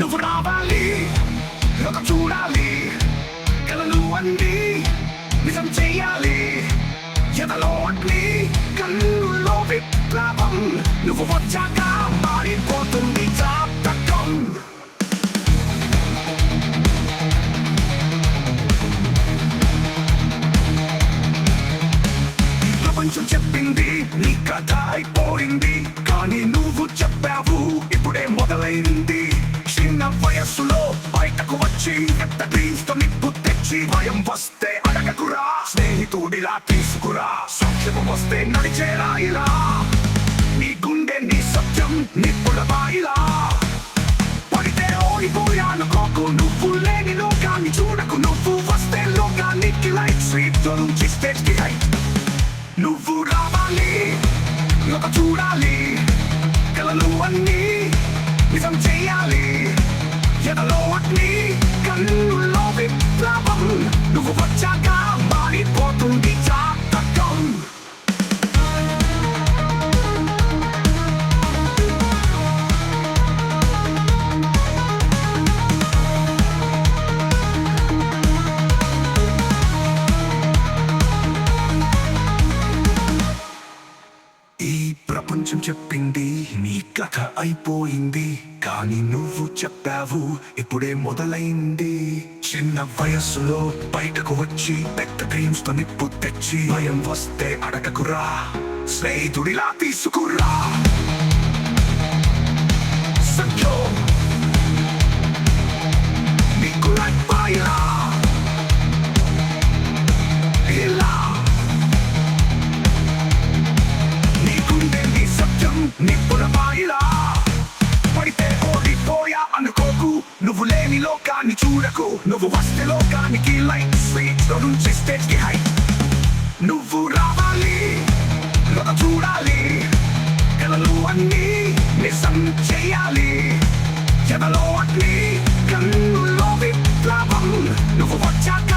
నువ్వు చూడాలి లోకం చూడాలి కలలు అన్నీ నిజం చెయ్యాలి. ఎదలో అగ్ని కన్నుల్లో విప్లవం. నువ్వు వచ్చాక మారిపోతుంది జాతకం. ప్రపంచం చెప్పింది నీ కథ అయిపోయింది. కానీ నువ్వు చెప్పావు ఇప్పుడే మొదలైంది. బయటకు వచ్చి పెద్ద డ్రీమ్స్ నిప్పు తెచ్చి భయం వస్తే అడగకురా స్నేహితుడిలా తీసుకురా సత్యము వస్తే నడిచేలా ఇలా నీ గుండె నీ సత్యం నిప్పుడవా ఇలా పడితే ఓడిపోయానుకోకు నువ్వు లేని లోకాన్ని చూడకు నువ్వు వస్తే లోకానికి లైట్ స్వీట్ నుంచి స్టేజ్కి హైట్ నువ్వు రావాలి ఒక చూడాలి ప్రపంచం చెప్పింది నీ కథ అయిపోయింది. కానీ నువ్వు చెప్పావు ఇప్పుడే మొదలైంది. చిన్న వయస్సులో బయటకు వచ్చి పెద్ద డ్రీమ్స్తో నిప్పు తెచ్చి భయం వస్తే అడగకురా స్నేహితుడిలా తీసుకురా. సత్యం నిప్పుడమాయిలా పడితే ఓడిపోయా అనుకోకు. నువ్వు లేని లోకాన్ని చూడకు. నువ్వు వస్తే లోకానికి లైట్ స్వీట్లో నుంచి స్టేజ్కి హై. నువ్వు రావాలి చూడాలి. కలలు అన్నీ నిజం చేయాలి. చెదలో అగ్ని కన్నులో విప్లవం. నువ్వు వచ్చాక